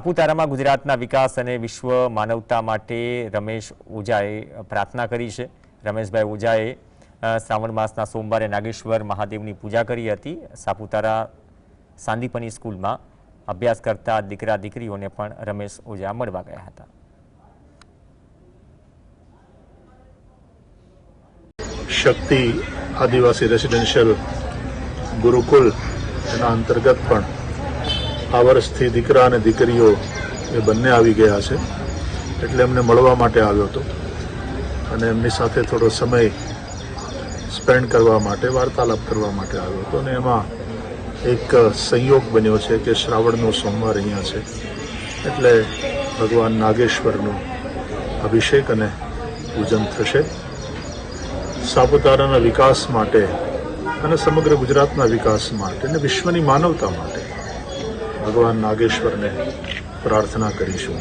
સાપુતારામાં ગુજરાતના વિકાસ અને વિશ્વ માનવતા માટે રમેશ ઓઝાએ પ્રાર્થના કરી છે. રમેશભાઈ ઓઝાએ શ્રાવણ માસના સોમવારે નાગેશ્વર મહાદેવની પૂજા કરી હતી. સાપુતારા સાંદીપની સ્કૂલમાં અભ્યાસ કરતા દીકરા દીકરીઓને પણ રમેશ ઓઝા મળવા ગયા હતા. શક્તિ આદિવાસી રેસિડેન્શિયલ ગુરુકુલ એના અંતર્ગત પણ આ વર્ષથી દીકરા અને દીકરીઓ એ બંને આવી ગયા છે. એટલે એમને મળવા માટે આવ્યો હતો. અને એમની સાથે થોડો સમય સ્પેન્ડ કરવા માટે, વાર્તાલાપ કરવા માટે આવ્યો હતો. અને એમાં એક સંયોગ બન્યો છે કે શ્રાવણનો સોમવાર અહીંયા છે. એટલે ભગવાન નાગેશ્વરનું અભિષેક અને પૂજન થશે. સાપુતારાના વિકાસ માટે અને સમગ્ર ગુજરાતના વિકાસ માટે અને વિશ્વની માનવતા માટે ભગવાન નાગેશ્વરને પ્રાર્થના કરીશું.